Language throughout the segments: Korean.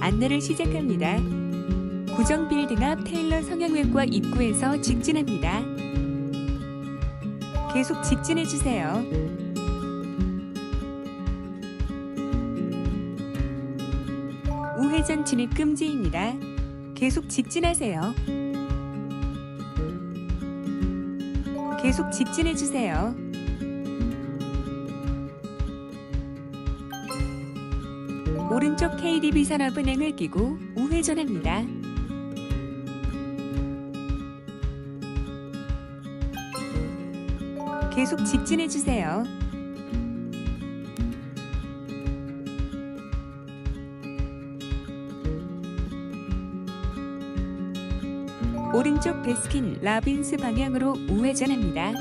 안내를 시작합니다. 구정 빌딩 앞 테일러 성형외과 입구에서 직진합니다. 계속 직진해 주세요. 우회전 진입 금지입니다. 계속 직진하세요. 계속 직진해 주세요. 오른쪽 KDB 산업은행을 끼고 우회전합니다. 계속 직진해 주세요. 오른쪽 베스킨 라빈스 방향으로 우회전합니다.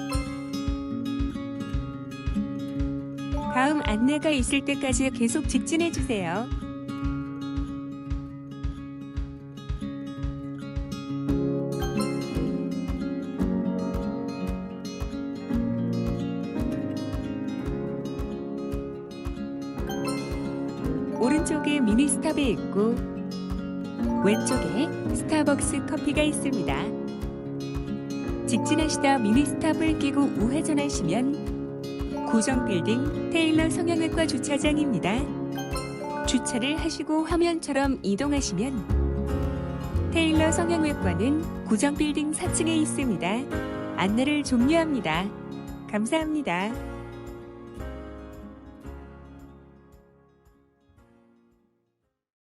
다음 안내가 있을 때까지 계속 직진해 주세요. 오른쪽에 미니스탑이 있고 왼쪽에 스타벅스 커피가 있습니다. 직진하시다 미니스탑을 끼고 우회전하시면 고정 빌딩 테일러 성형외과 주차장입니다. 주차를 하시고 화면처럼 이동하시면 테일러 성형외과는 고정 빌딩 4층에 있습니다. 안내를 종료합니다. 감사합니다.